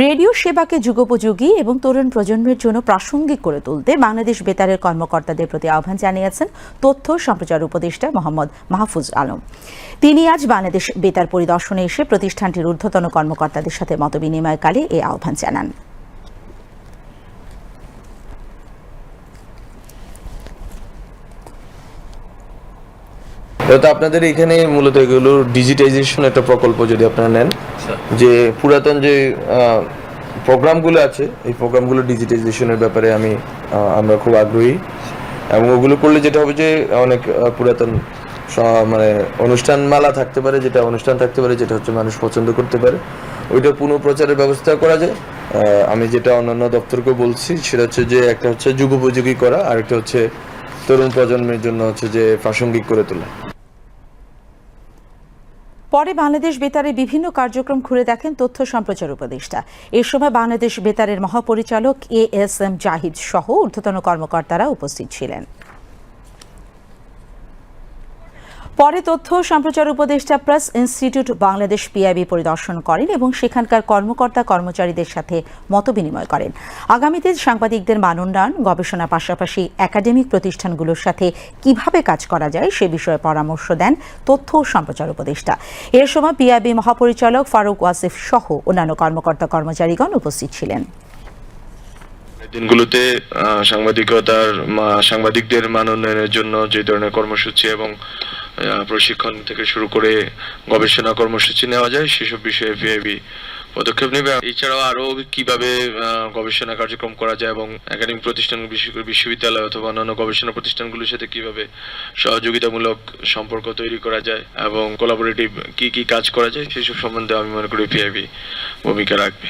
Radio সেবাকে যুগোপযোগী এবং তরুণ প্রজন্মের জন্য প্রাসঙ্গিক করে তুলতে বাংলাদেশ বেতারের কর্মকর্তাদের প্রতি আহ্বান জানিয়েছেন তথ্য সম্প্রচার উপদেষ্টা মোহাম্মদ মাহফুজ আলম। তিনি আজ বাংলাদেশ বেতার পরিদর্শনে এসে প্রতিষ্ঠানটির ঊর্ধ্বতন কর্মকর্তাদের সাথে মতবিনিময়কালে এ আহ্বান জানান। তো আপনাদের এখানে মূলত এগুলো ডিজিটাইজেশন একটা প্রকল্প যদি আপনারা নেন যে পুরাতন যে প্রোগ্রামগুলো আছে এই প্রোগ্রামগুলো ডিজিটাইজেশনের ব্যাপারে আমি আমরা খুব আগ্রহী। এবং ওগুলো করলে যেটা হবে যে অনেক পুরাতন মানে অনুষ্ঠান মালা থাকতে পারে যেটা অনুষ্ঠান থাকতে পারে যেটা হচ্ছে মানুষ পছন্দ করতে পারে। ওইটা পুনঃপ্রচারের ব্যবস্থা করা যায়। আমি যেটা অন্যান্য দপ্তরকে বলছি সেটা হচ্ছে যে একটা হচ্ছে যুগোপযোগী করা আর একটা হচ্ছে তরুণ প্রজন্মের জন্য হচ্ছে যে প্রাসঙ্গিক করে তোলা। পরে বাংলাদেশ বেতারের বিভিন্ন কার্যক্রম ঘুরে দেখেন তথ্য সম্প্রচার উপদেষ্টা। এ সময় বাংলাদেশ বেতারের মহাপরিচালক এ এস এম জাহিদ সহ ঊর্ধ্বতন কর্মকর্তারা উপস্থিত ছিলেন। পরে তথ্য সম্প্রচার উপদেষ্টা প্রেস ইনস্টিটিউট বাংলাদেশ পিআইবি পরিদর্শন করেন এবং সেখানকার কর্মকর্তা কর্মচারীদের সাথে মতবিনিময় করেন। আগামীতে সাংবাদিকদের মান উন্নয়ন গবেষণা পাশাপাশি একাডেমিক প্রতিষ্ঠানগুলোর সাথে কীভাবে কাজ করা যায় সে বিষয়ে পরামর্শ দেন তথ্য সম্প্রচার উপদেষ্টা। এর সময় পিআইবি মহাপরিচালক ফারুক ওয়াসিফ সহ অন্যান্য কর্মকর্তা কর্মচারীগণ উপস্থিত ছিলেন। দিনগুলোতে সাংবাদিকতার সাংবাদিকদের মান উন্নয়নের জন্য যে ধরনের কর্মসূচি এবং প্রশিক্ষণ থেকে শুরু করে গবেষণা কর্মসূচি নেওয়া যায়, সেসব বিষয়ে ভিআইবি পদক্ষেপ নেবে। এছাড়াও আরও কীভাবে গবেষণা কার্যক্রম করা যায় এবং একাডেমিক প্রতিষ্ঠান বিশেষ করে বিশ্ববিদ্যালয় অথবা অন্যান্য গবেষণা প্রতিষ্ঠানগুলোর সাথে কীভাবে সহযোগিতামূলক সম্পর্ক তৈরি করা যায় এবং কোলাবোরেটিভ কি কি কাজ করা যায়, সেসব সম্বন্ধে আমি মনে করি ভিআইবি ভূমিকা রাখবে।